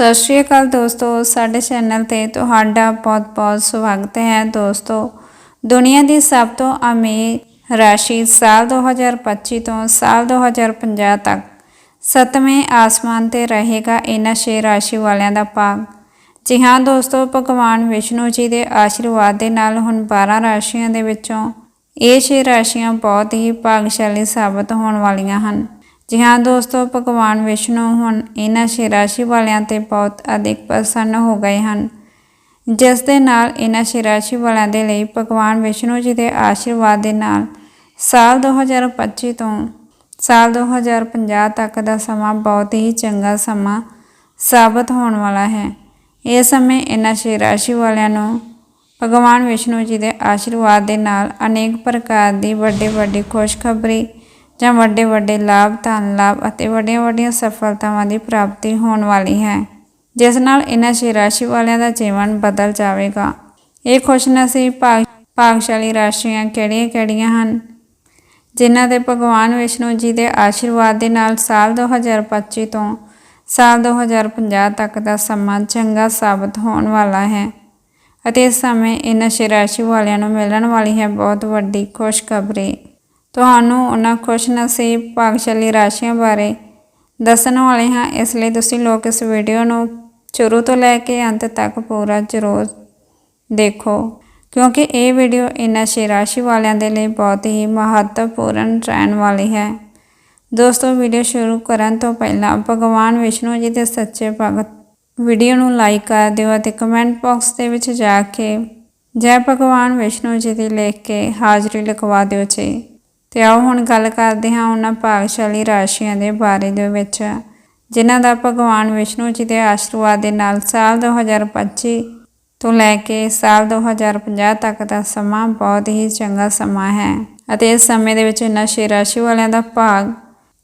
ਸਤਿ ਸ਼੍ਰੀ ਅਕਾਲ ਦੋਸਤੋ, ਸਾਡੇ ਚੈਨਲ ਤੇ ਤੁਹਾਡਾ ਬਹੁਤ-ਬਹੁਤ ਸਵਾਗਤ ਹੈ ਦੋਸਤੋ। ਦੁਨੀਆ ਦੀ ਸਭ ਤੋਂ ਅਮੀਰ ਰਾਸ਼ੀ ਸਾਲ 2025 ਤੋਂ ਸਾਲ 2050 ਤੱਕ। ਸਤਵੇਂ ਆਸਮਾਨ ਤੇ ਰਹੇਗਾ ਇਹਨਾਂ ਛੇ ਰਾਸ਼ੀ ਵਾਲਿਆਂ ਦਾ ਭਾਗ। ਜੀ ਹਾਂ ਦੋਸਤੋ, ਭਗਵਾਨ ਵਿਸ਼ਨੂੰ ਜੀ ਦੇ ਆਸ਼ੀਰਵਾਦ ਦੇ ਨਾਲ ਹੁਣ 12 ਰਾਸ਼ੀਆਂ ਦੇ ਵਿੱਚੋਂ ਇਹ ਛੇ ਰਾਸ਼ੀਆਂ ਬਹੁਤ ਹੀ ਭਾਗਸ਼ਾਲੀ ਸਾਬਤ ਹੋਣ ਵਾਲੀਆਂ ਹਨ। ਜੀ ਹਾਂ ਦੋਸਤੋ, ਭਗਵਾਨ ਵਿਸ਼ਨੂੰ ਹੁਣ ਇਹਨਾਂ ਛੇ ਰਾਸ਼ੀ ਵਾਲਿਆਂ ਤੇ ਬਹੁਤ ਅਧਿਕ ਪ੍ਰਸੰਨ ਹੋ ਗਏ ਹਨ। ਜਿਸ ਦੇ ਨਾਲ ਇਹਨਾਂ ਛੇ ਰਾਸ਼ੀ ਵਾਲਿਆਂ ਦੇ ਲਈ ਭਗਵਾਨ ਵਿਸ਼ਨੂੰ ਜੀ ਦੇ ਆਸ਼ੀਰਵਾਦ ਦੇ ਨਾਲ ਸਾਲ 2025 ਤੋਂ ਸਾਲ 2050 ਤੱਕ ਦਾ ਸਮਾਂ ਬਹੁਤ ਹੀ ਚੰਗਾ ਸਮਾਂ ਸਾਬਤ ਹੋਣ ਵਾਲਾ ਹੈ। ਇਹ ਸਮੇਂ ਇਹਨਾਂ ਛੇ ਰਾਸ਼ੀ ਵਾਲਿਆਂ ਨੂੰ ਭਗਵਾਨ ਵਿਸ਼ਨੂੰ ਜੀ ਦੇ ਆਸ਼ੀਰਵਾਦ ਦੇ ਨਾਲ ਅਨੇਕ ਪ੍ਰਕਾਰ ਦੀ ਵੱਡੇ ਵੱਡੀ ਖੁਸ਼ਖਬਰੀ ਜਾਂ ਵੱਡੇ ਵੱਡੇ ਲਾਭ, ਧਨ ਲਾਭ ਅਤੇ ਵੱਡੀਆਂ ਵੱਡੀਆਂ ਸਫਲਤਾਵਾਂ ਦੀ ਪ੍ਰਾਪਤੀ ਹੋਣ ਵਾਲੀ ਹੈ, ਜਿਸ ਨਾਲ ਇਹਨਾਂ ਛੇ ਰਾਸ਼ੀ ਵਾਲਿਆਂ ਦਾ ਜੀਵਨ ਬਦਲ ਜਾਵੇਗਾ। ਇਹ ਖੁਸ਼ਨਸੀਬ ਭਾਗ, ਭਾਗਸ਼ਾਲੀ ਰਾਸ਼ੀਆਂ ਕਿਹੜੀਆਂ-ਕਿਹੜੀਆਂ ਹਨ? ਜਿਨ੍ਹਾਂ ਦੇ ਭਗਵਾਨ ਵਿਸ਼ਨੂੰ ਜੀ ਦੇ ਆਸ਼ੀਰਵਾਦ ਦੇ ਨਾਲ ਸਾਲ 2025 ਤੋਂ ਸਾਲ 2050 ਤੱਕ ਦਾ ਸਮਾਂ ਚੰਗਾ ਸਾਬਤ ਹੋਣ ਵਾਲਾ ਹੈ ਅਤੇ ਇਸ ਸਮੇਂ ਇਹਨਾਂ ਛੇ ਰਾਸ਼ੀ ਵਾਲਿਆਂ ਨੂੰ ਮਿਲਣ ਵਾਲੀ ਹੈ ਬਹੁਤ ਵੱਡੀ ਖੁਸ਼ਖਬਰੀ। ਤੁਹਾਨੂੰ ਉਹਨਾਂ ਖੁਸ਼ ਨਸੀਬ ਭਾਗਸ਼ਾਲੀ ਰਾਸ਼ੀਆਂ ਬਾਰੇ ਦੱਸਣ ਵਾਲੇ ਹਾਂ। ਇਸ ਲਈ ਤੁਸੀਂ ਲੋਕ ਇਸ ਵੀਡੀਓ ਨੂੰ ਸ਼ੁਰੂ ਤੋਂ ਲੈ ਕੇ ਅੰਤ ਤੱਕ ਪੂਰਾ ਜ਼ਰੂਰ ਦੇਖੋ, ਕਿਉਂਕਿ ਇਹ ਵੀਡੀਓ ਇਹਨਾਂ ਛੇ ਰਾਸ਼ੀ ਵਾਲਿਆਂ ਦੇ ਲਈ ਬਹੁਤ ਹੀ ਮਹੱਤਵਪੂਰਨ ਰਹਿਣ ਵਾਲੀ ਹੈ। ਦੋਸਤੋ, ਵੀਡੀਓ ਸ਼ੁਰੂ ਕਰਨ ਤੋਂ ਪਹਿਲਾਂ ਭਗਵਾਨ ਵਿਸ਼ਨੂੰ ਜੀ ਦੇ ਸੱਚੇ ਭਗਤ ਵੀਡੀਓ ਨੂੰ ਲਾਈਕ ਕਰ ਦਿਓ ਅਤੇ ਕਮੈਂਟ ਬਾਕਸ ਦੇ ਵਿੱਚ ਜਾ ਕੇ ਜੈ ਭਗਵਾਨ ਵਿਸ਼ਨੂੰ ਜੀ ਦੀ ਲਿਖ ਕੇ ਹਾਜ਼ਰੀ ਲਿਖਵਾ ਦਿਓ ਜੀ। ਤੇ ਆਓ ਹੁਣ ਗੱਲ ਕਰਦੇ ਹਾਂ ਉਹਨਾਂ ਭਾਗਸ਼ਾਲੀ ਰਾਸ਼ੀਆਂ ਦੇ ਬਾਰੇ ਦੇ ਵਿੱਚ, ਜਿਨ੍ਹਾਂ ਦਾ ਭਗਵਾਨ ਵਿਸ਼ਨੂੰ ਜੀ ਦੇ ਆਸ਼ੀਰਵਾਦ ਦੇ ਨਾਲ ਸਾਲ 2025 ਤੋਂ ਲੈ ਕੇ ਸਾਲ 2050 ਤੱਕ ਦਾ ਸਮਾਂ ਬਹੁਤ ਹੀ ਚੰਗਾ ਸਮਾਂ ਹੈ ਅਤੇ ਇਸ ਸਮੇਂ ਦੇ ਵਿੱਚ ਨਸ਼ੇ ਰਾਸ਼ੀ ਵਾਲਿਆਂ ਦਾ ਭਾਗ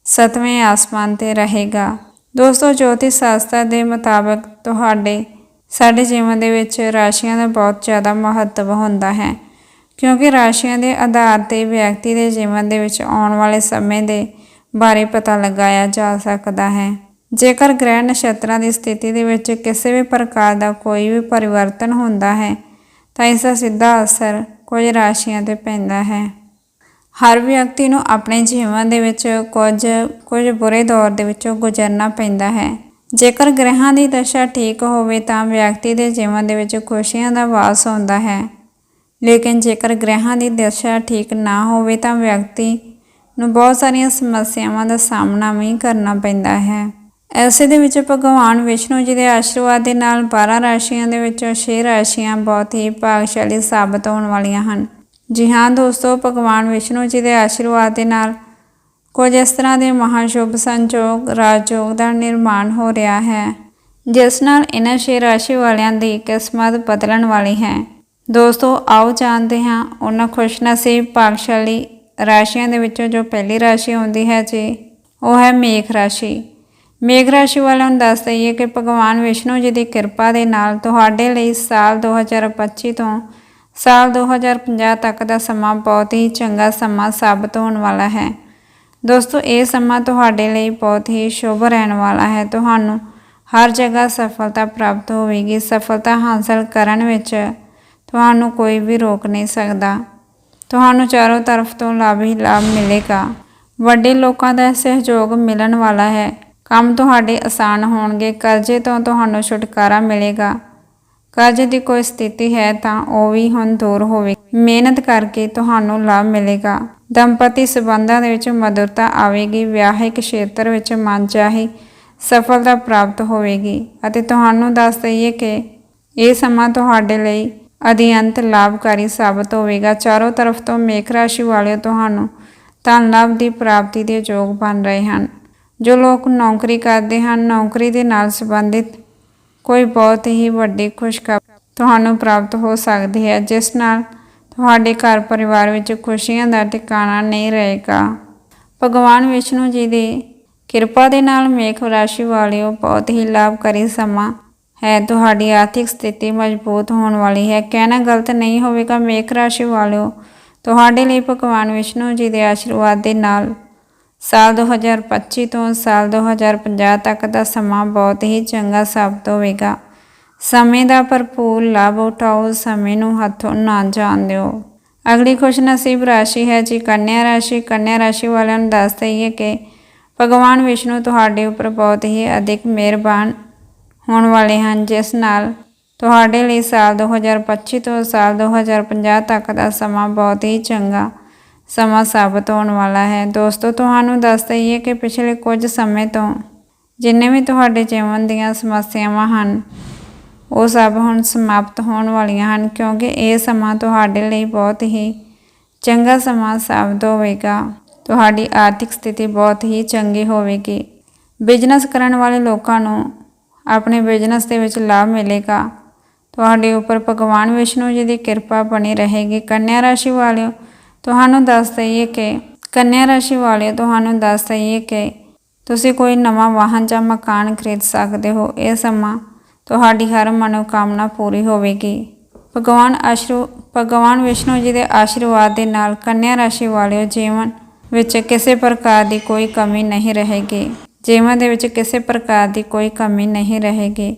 ਸਤਵੇਂ ਆਸਮਾਨ ਤੇ ਰਹੇਗਾ। ਦੋਸਤੋ ਜੋਤਿਸ਼ ਸ਼ਾਸਤਰ ਦੇ ਮੁਤਾਬਕ ਤੁਹਾਡੇ ਸਾਡੇ ਜੀਵਨ ਦੇ ਵਿੱਚ ਰਾਸ਼ੀਆਂ ਦਾ ਬਹੁਤ ਜ਼ਿਆਦਾ ਮਹੱਤਵ ਹੁੰਦਾ ਹੈ। ਕਿਉਂਕਿ ਰਾਸ਼ੀਆਂ ਦੇ ਆਧਾਰ ਤੇ ਵਿਅਕਤੀ ਦੇ ਜੀਵਨ ਦੇ ਵਿੱਚ ਆਉਣ ਵਾਲੇ ਸਮੇਂ ਦੇ ਬਾਰੇ ਪਤਾ ਲਗਾਇਆ ਜਾ ਸਕਦਾ ਹੈ। ਜੇਕਰ ਗ੍ਰਹਿ ਨਛੱਤਰਾਂ ਦੀ ਸਥਿਤੀ ਦੇ ਵਿੱਚ ਕਿਸੇ ਵੀ ਪ੍ਰਕਾਰ ਦਾ ਕੋਈ ਵੀ ਪਰਿਵਰਤਨ ਹੁੰਦਾ ਹੈ, ਤਾਂ ਇਸ ਦਾ ਸਿੱਧਾ ਅਸਰ ਕੁਝ ਰਾਸ਼ੀਆਂ ਤੇ ਪੈਂਦਾ ਹੈ। ਹਰ ਵਿਅਕਤੀ ਨੂੰ ਆਪਣੇ ਜੀਵਨ ਦੇ ਵਿੱਚ ਕੁਝ ਕੁਝ ਬੁਰੇ ਦੌਰ ਦੇ ਵਿੱਚੋਂ ਗੁਜ਼ਰਨਾ ਪੈਂਦਾ ਹੈ। ਜੇਕਰ ਗ੍ਰਹਿਾਂ ਦੀ ਦਸ਼ਾ ਠੀਕ ਹੋਵੇ, ਤਾਂ ਵਿਅਕਤੀ ਦੇ ਜੀਵਨ ਦੇ ਵਿੱਚ ਖੁਸ਼ੀਆਂ ਦਾ ਵਾਸ ਹੁੰਦਾ ਹੈ। ਲੇਕਿਨ ਜੇਕਰ ਗ੍ਰਹਿਾਂ ਦੀ ਦਿਸ਼ਾ ਠੀਕ ਨਾ ਹੋਵੇ ਤਾਂ ਵਿਅਕਤੀ ਨੂੰ ਬਹੁਤ ਸਾਰੀਆਂ ਸਮੱਸਿਆਵਾਂ ਦਾ ਸਾਹਮਣਾ ਵੀ ਕਰਨਾ ਪੈਂਦਾ ਹੈ। ਐਸੇ ਦੇ ਵਿੱਚ ਭਗਵਾਨ ਵਿਸ਼ਨੂੰ ਜੀ ਦੇ ਆਸ਼ੀਰਵਾਦ ਦੇ ਨਾਲ 12 ਰਾਸ਼ੀਆਂ ਦੇ ਵਿੱਚੋਂ 6 ਰਾਸ਼ੀਆਂ ਬਹੁਤ ਹੀ ਭਾਗਸ਼ਾਲੀ ਸਾਬਤ ਹੋਣ ਵਾਲੀਆਂ ਹਨ। ਜੀ ਹਾਂ ਦੋਸਤੋ, ਭਗਵਾਨ ਵਿਸ਼ਨੂੰ ਜੀ ਦੇ ਆਸ਼ੀਰਵਾਦ ਦੇ ਨਾਲ ਕੁਝ ਇਸ ਤਰ੍ਹਾਂ ਦੇ ਮਹਾਸ਼ੁਭ ਸੰਜੋਗ, ਰਾਜਯੋਗ ਦਾ ਨਿਰਮਾਣ ਹੋ ਰਿਹਾ ਹੈ, ਜਿਸ ਨਾਲ ਇਹਨਾਂ 6 ਰਾਸ਼ੀ ਵਾਲਿਆਂ ਦੀ ਕਿਸਮਤ ਬਦਲਣ ਵਾਲੀ ਹੈ। ਦੋਸਤੋ, ਆਓ ਜਾਣਦੇ ਹਾਂ ਉਹਨਾਂ ਖੁਸ਼ਨਸੀਬ ਭਾਗਸ਼ਾਲੀ ਰਾਸ਼ੀਆਂ ਦੇ ਵਿੱਚੋਂ ਜੋ ਪਹਿਲੀ ਰਾਸ਼ੀ ਹੁੰਦੀ ਹੈ ਜੀ, ਉਹ ਹੈ ਮੇਖ ਰਾਸ਼ੀ। ਮੇਘ ਰਾਸ਼ੀ ਵਾਲਿਆਂ ਨੂੰ ਦੱਸ ਦਈਏ ਕਿ ਭਗਵਾਨ ਵਿਸ਼ਨੂੰ ਜੀ ਦੀ ਕਿਰਪਾ ਦੇ ਨਾਲ ਤੁਹਾਡੇ ਲਈ ਸਾਲ 2025 ਤੋਂ ਸਾਲ 2050 ਤੱਕ ਦਾ ਸਮਾਂ ਬਹੁਤ ਹੀ ਚੰਗਾ ਸਮਾਂ ਸਾਬਤ ਹੋਣ ਵਾਲਾ ਹੈ। ਦੋਸਤੋ, ਇਹ ਸਮਾਂ ਤੁਹਾਡੇ ਲਈ ਬਹੁਤ ਹੀ ਸ਼ੁਭ ਰਹਿਣ ਵਾਲਾ ਹੈ। ਤੁਹਾਨੂੰ ਹਰ ਜਗ੍ਹਾ ਸਫਲਤਾ ਪ੍ਰਾਪਤ ਹੋਵੇਗੀ। ਸਫਲਤਾ ਹਾਸਲ ਕਰਨ ਵਿੱਚ ਤੁਹਾਨੂੰ ਕੋਈ ਵੀ ਰੋਕ ਨਹੀਂ ਸਕਦਾ। ਤੁਹਾਨੂੰ ਚਾਰੋਂ ਤਰਫ ਤੋਂ ਲਾਭ ਹੀ ਲਾਭ ਮਿਲੇਗਾ। ਵੱਡੇ ਲੋਕਾਂ ਦਾ ਸਹਿਯੋਗ ਮਿਲਣ ਵਾਲਾ ਹੈ। ਕੰਮ ਤੁਹਾਡੇ ਆਸਾਨ ਹੋਣਗੇ। ਕਰਜ਼ੇ ਤੋਂ ਤੁਹਾਨੂੰ ਛੁਟਕਾਰਾ ਮਿਲੇਗਾ। ਕਰਜ਼ੇ ਦੀ ਕੋਈ ਸਥਿਤੀ ਹੈ ਤਾਂ ਉਹ ਵੀ ਹੁਣ ਦੂਰ ਹੋਵੇ ਮਿਹਨਤ ਕਰਕੇ ਤੁਹਾਨੂੰ ਲਾਭ ਮਿਲੇਗਾ। ਦੰਪਤੀ ਸਬੰਧਾਂ ਦੇ ਵਿੱਚ ਮਧੁਰਤਾ ਆਵੇਗੀ। ਵਿਆਹਿਕ ਖੇਤਰ ਵਿੱਚ ਮਨ ਚਾਹੀ ਸਫਲਤਾ ਪ੍ਰਾਪਤ ਹੋਵੇਗੀ। ਅਤੇ ਤੁਹਾਨੂੰ ਦੱਸ ਦਈਏ ਕਿ ਇਹ ਸਮਾਂ ਤੁਹਾਡੇ ਲਈ ਅਧਿਅੰਤ ਲਾਭਕਾਰੀ ਸਾਬਤ ਹੋਵੇਗਾ। ਚਾਰੋਂ ਤਰਫ ਤੋਂ ਮੇਖ ਰਾਸ਼ੀ ਵਾਲਿਓ ਤੁਹਾਨੂੰ ਧਨ ਲਾਭ ਦੀ ਪ੍ਰਾਪਤੀ ਦੇ ਯੋਗ ਬਣ ਰਹੇ ਹਨ। ਜੋ ਲੋਕ ਨੌਕਰੀ ਕਰਦੇ ਹਨ, ਨੌਕਰੀ ਦੇ ਨਾਲ ਸੰਬੰਧਿਤ ਕੋਈ ਬਹੁਤ ਹੀ ਵੱਡੀ ਖੁਸ਼ਖਬਰੀ ਤੁਹਾਨੂੰ ਪ੍ਰਾਪਤ ਹੋ ਸਕਦੀ ਹੈ, ਜਿਸ ਨਾਲ ਤੁਹਾਡੇ ਘਰ ਪਰਿਵਾਰ ਵਿੱਚ ਖੁਸ਼ੀਆਂ ਦਾ ਟਿਕਾਣਾ ਨਹੀਂ ਰਹੇਗਾ। ਭਗਵਾਨ ਵਿਸ਼ਨੂੰ ਜੀ ਦੀ ਕਿਰਪਾ ਦੇ ਨਾਲ ਮੇਖ ਰਾਸ਼ੀ ਵਾਲਿਓ ਬਹੁਤ ਹੀ ਲਾਭਕਾਰੀ ਸਮਾਂ ਹੈ, ਤੁਹਾਡੀ ਆਰਥਿਕ ਸਥਿਤੀ ਮਜ਼ਬੂਤ ਹੋਣ ਵਾਲੀ ਹੈ। ਕਹਿਣਾ ਗਲਤ ਨਹੀਂ ਹੋਵੇਗਾ, ਮੇਖ ਰਾਸ਼ੀ ਵਾਲਿਓ। ਤੁਹਾਡੇ ਲਈ ਭਗਵਾਨ ਵਿਸ਼ਨੂੰ ਜੀ ਦੇ ਆਸ਼ੀਰਵਾਦ ਦੇ ਨਾਲ ਸਾਲ 2025 ਤੋਂ ਸਾਲ 2050 ਤੱਕ ਦਾ ਸਮਾਂ ਬਹੁਤ ਹੀ ਚੰਗਾ ਸਾਬਤ ਹੋਵੇਗਾ। ਸਮੇਂ ਦਾ ਭਰਪੂਰ ਲਾਭ ਉਠਾਓ, ਸਮੇਂ ਨੂੰ ਹੱਥੋਂ ਨਾ ਜਾਣ ਦਿਓ। ਅਗਲੀ ਖੁਸ਼ਨਸੀਬ ਰਾਸ਼ੀ ਹੈ ਜੀ, ਕੰਨਿਆ ਰਾਸ਼ੀ। ਕੰਨਿਆ ਰਾਸ਼ੀ ਵਾਲਿਆਂ ਨੂੰ ਦੱਸ ਦਈਏ ਕਿ ਭਗਵਾਨ ਵਿਸ਼ਨੂੰ ਤੁਹਾਡੇ ਉੱਪਰ ਬਹੁਤ ਹੀ ਅਧਿਕ ਮਿਹਰਬਾਨ ਹੋਣ ਵਾਲੇ ਹਨ, ਜਿਸ ਨਾਲ ਤੁਹਾਡੇ ਲਈ ਸਾਲ 2025 ਤੋਂ ਸਾਲ 2050 ਤੱਕ ਦਾ ਸਮਾਂ ਬਹੁਤ ਹੀ ਚੰਗਾ ਸਮਾਂ ਸਾਬਤ ਹੋਣ ਵਾਲਾ ਹੈ। ਦੋਸਤੋ, ਤੁਹਾਨੂੰ ਦੱਸ ਦਈਏ ਕਿ ਪਿਛਲੇ ਕੁਝ ਸਮੇਂ ਤੋਂ ਜਿੰਨੇ ਵੀ ਤੁਹਾਡੇ ਜੀਵਨ ਦੀਆਂ ਸਮੱਸਿਆਵਾਂ ਹਨ, ਉਹ ਸਭ ਹੁਣ ਸਮਾਪਤ ਹੋਣ ਵਾਲੀਆਂ ਹਨ, ਕਿਉਂਕਿ ਇਹ ਸਮਾਂ ਤੁਹਾਡੇ ਲਈ ਬਹੁਤ ਹੀ ਚੰਗਾ ਸਮਾਂ ਸਾਬਤ ਹੋਵੇਗਾ। ਤੁਹਾਡੀ ਆਰਥਿਕ ਸਥਿਤੀ ਬਹੁਤ ਹੀ ਚੰਗੀ ਹੋਵੇਗੀ। ਬਿਜ਼ਨਸ ਕਰਨ ਵਾਲੇ ਲੋਕਾਂ ਨੂੰ ਆਪਣੇ ਬਿਜ਼ਨਸ ਦੇ ਵਿੱਚ ਲਾਭ ਮਿਲੇਗਾ। ਤੁਹਾਡੇ ਉੱਪਰ ਭਗਵਾਨ ਵਿਸ਼ਨੂੰ ਜੀ ਦੀ ਕਿਰਪਾ ਬਣੀ ਰਹੇਗੀ। ਕੰਨਿਆ ਰਾਸ਼ੀ ਵਾਲਿਓ, ਤੁਹਾਨੂੰ ਦੱਸ ਦਈਏ ਕਿ, ਕੰਨਿਆ ਰਾਸ਼ੀ ਵਾਲਿਓ, ਤੁਹਾਨੂੰ ਦੱਸ ਦਈਏ ਕਿ, ਤੁਸੀਂ ਕੋਈ ਨਵਾਂ ਵਾਹਨ ਜਾਂ ਮਕਾਨ ਖਰੀਦ ਸਕਦੇ ਹੋ। ਇਹ ਸਮਾਂ ਤੁਹਾਡੀ ਹਰ ਮਨੋਕਾਮਨਾ ਪੂਰੀ ਹੋਵੇਗੀ। ਭਗਵਾਨ ਆਸ਼ਰੂ, ਭਗਵਾਨ ਵਿਸ਼ਨੂੰ ਜੀ ਦੇ ਆਸ਼ੀਰਵਾਦ ਦੇ ਨਾਲ ਕੰਨਿਆ ਰਾਸ਼ੀ ਵਾਲਿਓ ਜੀਵਨ ਵਿੱਚ ਕਿਸੇ ਪ੍ਰਕਾਰ ਦੀ ਕੋਈ ਕਮੀ ਨਹੀਂ ਰਹੇਗੀ। ਜੀਵਨ ਦੇ ਵਿੱਚ ਕਿਸੇ ਪ੍ਰਕਾਰ ਦੀ ਕੋਈ ਕਮੀ ਨਹੀਂ ਰਹੇਗੀ।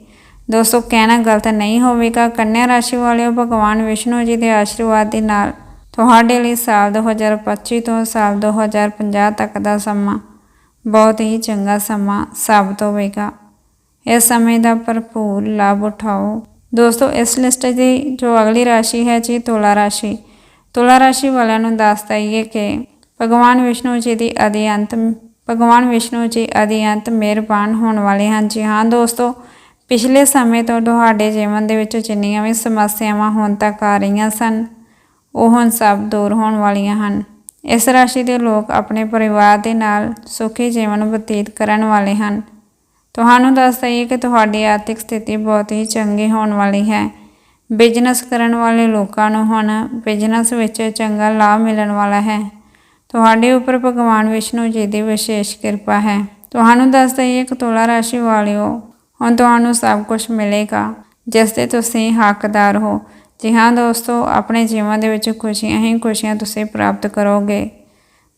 ਦੋਸਤੋ, ਕਹਿਣਾ ਗਲਤ ਨਹੀਂ ਹੋਵੇਗਾ। ਕੰਨਿਆ ਰਾਸ਼ੀ ਵਾਲਿਓ, ਭਗਵਾਨ ਵਿਸ਼ਨੂੰ ਜੀ ਦੇ ਆਸ਼ੀਰਵਾਦ ਦੇ ਨਾਲ ਤੁਹਾਡੇ ਲਈ ਸਾਲ 2025 ਤੋਂ ਸਾਲ 2050 ਤੱਕ ਦਾ ਸਮਾਂ ਬਹੁਤ ਹੀ ਚੰਗਾ ਸਮਾਂ ਸਾਬਤ ਹੋਵੇਗਾ। ਇਸ ਸਮੇਂ ਦਾ ਭਰਪੂਰ ਲਾਭ ਉਠਾਓ। ਦੋਸਤੋ, ਇਸ ਲਿਸਟ ਦੀ ਜੋ ਅਗਲੀ ਰਾਸ਼ੀ ਹੈ ਜੀ, ਤੁਲਾ ਰਾਸ਼ੀ। ਤੁਲਾ ਰਾਸ਼ੀ ਵਾਲਿਆਂ ਨੂੰ ਦੱਸ ਦਈਏ ਕਿ ਭਗਵਾਨ ਵਿਸ਼ਨੂੰ ਜੀ ਦੀ ਅਧਿਅੰਤ ਭਗਵਾਨ ਵਿਸ਼ਨੂੰ ਜੀ ਅਧਿਅੰਤ ਮਿਹਰਬਾਨ ਹੋਣ ਵਾਲੇ ਹਨ। ਜੀ ਹਾਂ ਦੋਸਤੋ, ਪਿਛਲੇ ਸਮੇਂ ਤੋਂ ਤੁਹਾਡੇ ਜੀਵਨ ਦੇ ਵਿੱਚ ਜਿੰਨੀਆਂ ਵੀ ਸਮੱਸਿਆਵਾਂ ਹੁਣ ਤੱਕ ਆ ਰਹੀਆਂ ਸਨ, ਉਹ ਹੁਣ ਸਭ ਦੂਰ ਹੋਣ ਵਾਲੀਆਂ ਹਨ। ਇਸ ਰਾਸ਼ੀ ਦੇ ਲੋਕ ਆਪਣੇ ਪਰਿਵਾਰ ਦੇ ਨਾਲ ਸੁਖੀ ਜੀਵਨ ਬਤੀਤ ਕਰਨ ਵਾਲੇ ਹਨ। ਤੁਹਾਨੂੰ ਦੱਸ ਦਈਏ ਕਿ ਤੁਹਾਡੀ ਆਰਥਿਕ ਸਥਿਤੀ ਬਹੁਤ ਹੀ ਚੰਗੀ ਹੋਣ ਵਾਲੀ ਹੈ। ਬਿਜ਼ਨਸ ਕਰਨ ਵਾਲੇ ਲੋਕਾਂ ਨੂੰ ਹੁਣ ਬਿਜ਼ਨਸ ਵਿੱਚ ਚੰਗਾ ਲਾਭ ਮਿਲਣ ਵਾਲਾ ਹੈ। ਤੁਹਾਡੇ ਉੱਪਰ ਭਗਵਾਨ ਵਿਸ਼ਨੂੰ ਜੀ ਦੀ ਵਿਸ਼ੇਸ਼ ਕਿਰਪਾ ਹੈ। ਤੁਹਾਨੂੰ ਦੱਸ ਦਈਏ ਕਿ ਤੁਲਾ ਰਾਸ਼ੀ ਵਾਲਿਓ, ਹੁਣ ਤੁਹਾਨੂੰ ਸਭ ਕੁਝ ਮਿਲੇਗਾ, ਜਿਸ ਦੇ ਤੁਸੀਂ ਹੱਕਦਾਰ ਹੋ। ਜੀ ਹਾਂ ਦੋਸਤੋ, ਆਪਣੇ ਜੀਵਨ ਦੇ ਵਿੱਚ ਖੁਸ਼ੀਆਂ ਹੀ ਖੁਸ਼ੀਆਂ ਤੁਸੀਂ ਪ੍ਰਾਪਤ ਕਰੋਗੇ।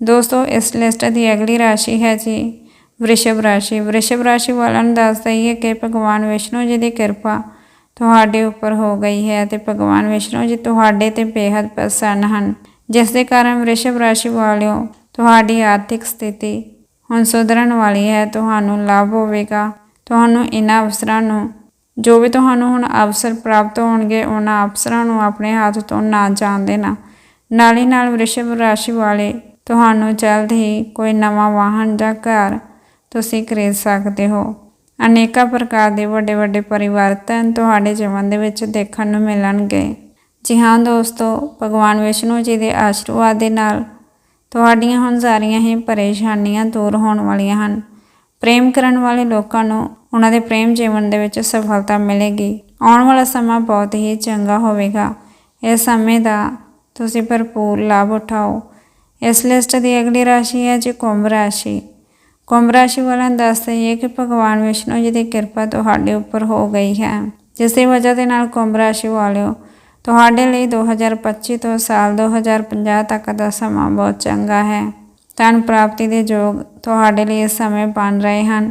ਦੋਸਤੋ, ਇਸ ਲਿਸਟ ਦੀ ਅਗਲੀ ਰਾਸ਼ੀ ਹੈ ਜੀ ਵ੍ਰਿਸ਼ਭ ਰਾਸ਼ੀ। ਵ੍ਰਿਸ਼ਭ ਰਾਸ਼ੀ ਵਾਲਿਆਂ ਨੂੰ ਦੱਸ ਦਈਏ ਕਿ ਭਗਵਾਨ ਵਿਸ਼ਨੂੰ ਜੀ ਦੀ ਕਿਰਪਾ ਤੁਹਾਡੇ ਉੱਪਰ ਹੋ ਗਈ ਹੈ ਅਤੇ ਭਗਵਾਨ ਵਿਸ਼ਨੂੰ ਜੀ ਤੁਹਾਡੇ ਤੇ ਬੇहद ਪ੍ਰਸੰਨ ਹਨ। ਜਿਸ ਦੇ ਕਾਰਨ ਵ੍ਰਿਸ਼ਭ ਰਾਸ਼ੀ ਵਾਲਿਓ ਤੁਹਾਡੀ ਆਰਥਿਕ ਸਥਿਤੀ ਹੁਣ ਸੁਧਰਨ ਵਾਲੀ ਹੈ, ਤੁਹਾਨੂੰ ਲਾਭ ਹੋਵੇਗਾ। ਤੁਹਾਨੂੰ ਇਹਨਾਂ ਅਵਸਰਾਂ ਨੂੰ, ਜੋ ਵੀ ਤੁਹਾਨੂੰ ਹੁਣ ਅਵਸਰ ਪ੍ਰਾਪਤ ਹੋਣਗੇ, ਉਹਨਾਂ ਅਵਸਰਾਂ ਨੂੰ ਆਪਣੇ ਹੱਥ ਤੋਂ ਨਾ ਜਾਣ ਦੇਣਾ। ਨਾਲ ਹੀ ਨਾਲ ਵ੍ਰਿਸ਼ਭ ਰਾਸ਼ੀ ਵਾਲੇ, ਤੁਹਾਨੂੰ ਜਲਦ ਹੀ ਕੋਈ ਨਵਾਂ ਵਾਹਨ ਜਾਂ ਘਰ ਤੁਸੀਂ ਖਰੀਦ ਸਕਦੇ ਹੋ। ਅਨੇਕਾਂ ਪ੍ਰਕਾਰ ਦੇ ਵੱਡੇ ਵੱਡੇ ਪਰਿਵਰਤਨ ਤੁਹਾਡੇ ਜੀਵਨ ਦੇ ਵਿੱਚ ਦੇਖਣ ਨੂੰ ਮਿਲਣਗੇ। ਜੀ ਹਾਂ ਦੋਸਤੋ, ਭਗਵਾਨ ਵਿਸ਼ਨੂੰ ਜੀ ਦੇ ਆਸ਼ੀਰਵਾਦ ਦੇ ਨਾਲ ਤੁਹਾਡੀਆਂ ਹੁਣ ਸਾਰੀਆਂ ਹੀ ਪਰੇਸ਼ਾਨੀਆਂ ਦੂਰ ਹੋਣ ਵਾਲੀਆਂ ਹਨ। ਪ੍ਰੇਮ ਕਰਨ ਵਾਲੇ ਲੋਕਾਂ ਨੂੰ ਉਹਨਾਂ ਦੇ ਪ੍ਰੇਮ ਜੀਵਨ ਦੇ ਵਿੱਚ ਸਫਲਤਾ ਮਿਲੇਗੀ। ਆਉਣ ਵਾਲਾ ਸਮਾਂ ਬਹੁਤ ਹੀ ਚੰਗਾ ਹੋਵੇਗਾ। ਇਸ ਸਮੇਂ ਦਾ ਤੁਸੀਂ ਭਰਪੂਰ ਲਾਭ ਉਠਾਓ। ਇਸ ਲਿਸਟ ਦੀ ਅਗਲੀ ਰਾਸ਼ੀ ਹੈ ਜੀ ਕੁੰਭ ਰਾਸ਼ੀ। ਕੁੰਭ ਰਾਸ਼ੀ ਵਾਲਿਆਂ ਨੂੰ ਦੱਸ ਦਈਏ ਕਿ ਭਗਵਾਨ ਵਿਸ਼ਨੂੰ ਜੀ ਦੀ ਕਿਰਪਾ ਤੁਹਾਡੇ ਉੱਪਰ ਹੋ ਗਈ ਹੈ। ਜਿਸ ਦੀ ਵਜ੍ਹਾ ਦੇ ਨਾਲ ਕੁੰਭ ਰਾਸ਼ੀ ਵਾਲਿਓ ਤੁਹਾਡੇ ਲਈ 2025 ਤੋਂ ਸਾਲ 2050 ਤੱਕ ਦਾ ਸਮਾਂ ਬਹੁਤ ਚੰਗਾ ਹੈ। ਧਨ ਪ੍ਰਾਪਤੀ ਦੇ ਯੋਗ ਤੁਹਾਡੇ ਲਈ ਇਸ ਸਮੇਂ ਬਣ ਰਹੇ ਹਨ।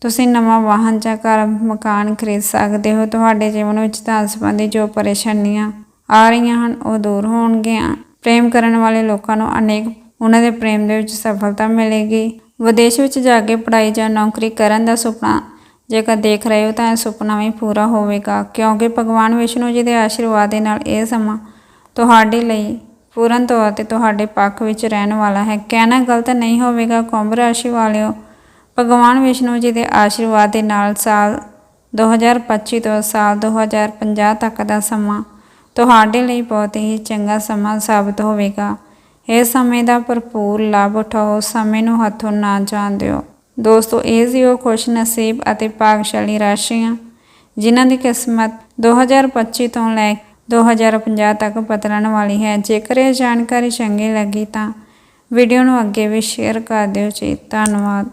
ਤੁਸੀਂ ਨਵਾਂ ਵਾਹਨ ਜਾਂ ਘਰ ਮਕਾਨ ਖਰੀਦ ਸਕਦੇ ਹੋ। ਤੁਹਾਡੇ ਜੀਵਨ ਵਿੱਚ ਧਨ ਸੰਬੰਧੀ ਜੋ ਪਰੇਸ਼ਾਨੀਆਂ ਆ ਰਹੀਆਂ ਹਨ, ਉਹ ਦੂਰ ਹੋਣਗੀਆਂ। ਪ੍ਰੇਮ ਕਰਨ ਵਾਲੇ ਲੋਕਾਂ ਨੂੰ ਅਨੇਕ ਉਹਨਾਂ ਦੇ ਪ੍ਰੇਮ ਦੇ ਵਿੱਚ ਸਫਲਤਾ ਮਿਲੇਗੀ। ਵਿਦੇਸ਼ ਵਿੱਚ ਜਾ ਕੇ ਪੜ੍ਹਾਈ ਜਾਂ ਨੌਕਰੀ ਕਰਨ ਦਾ ਸੁਪਨਾ ਜੇਕਰ ਦੇਖ ਰਹੇ ਹੋ ਤਾਂ ਇਹ ਸੁਪਨਾ ਵੀ ਪੂਰਾ ਹੋਵੇਗਾ, ਕਿਉਂਕਿ ਭਗਵਾਨ ਵਿਸ਼ਨੂੰ ਜੀ ਦੇ ਆਸ਼ੀਰਵਾਦ ਦੇ ਨਾਲ ਇਹ ਸਮਾਂ ਤੁਹਾਡੇ ਲਈ ਪੂਰਨ ਤੌਰ ਤੇ ਤੁਹਾਡੇ ਪੱਖ ਵਿੱਚ ਰਹਿਣ ਵਾਲਾ ਹੈ। ਕਹਿਣਾ ਗਲਤ ਨਹੀਂ ਹੋਵੇਗਾ, ਕੁੰਭ ਰਾਸ਼ੀ ਵਾਲਿਓ, ਭਗਵਾਨ ਵਿਸ਼ਨੂੰ ਜੀ ਦੇ ਆਸ਼ੀਰਵਾਦ ਦੇ ਨਾਲ ਸਾਲ 2025 ਤੋਂ ਸਾਲ 2050 ਤੱਕ ਦਾ ਸਮਾਂ ਤੁਹਾਡੇ ਲਈ ਬਹੁਤ ਹੀ ਚੰਗਾ ਸਮਾਂ ਸਾਬਤ ਹੋਵੇਗਾ। ਇਹ ਸਮੇਂ ਦਾ ਭਰਪੂਰ ਲਾਭ ਉਠਾਓ, ਸਮੇਂ ਨੂੰ ਹੱਥੋਂ ਨਾ ਜਾਣ ਦਿਓ। ਦੋਸਤੋ, ਇਹ ਸੀ ਉਹ ਖੁਸ਼ ਨਸੀਬ ਅਤੇ ਭਾਗਸ਼ਾਲੀ ਰਾਸ਼ੀਆਂ, ਜਿਨ੍ਹਾਂ ਦੀ ਕਿਸਮਤ 2025 ਤੋਂ ਲੈ 2050 ਤੱਕ ਬਦਲਣ ਵਾਲੀ ਹੈ। ਜੇਕਰ ਇਹ ਜਾਣਕਾਰੀ ਚੰਗੀ ਲੱਗੀ ਤਾਂ ਵੀਡੀਓ ਨੂੰ ਅੱਗੇ ਵੀ ਸ਼ੇਅਰ ਕਰ ਦਿਓ ਜੀ। ਧੰਨਵਾਦ।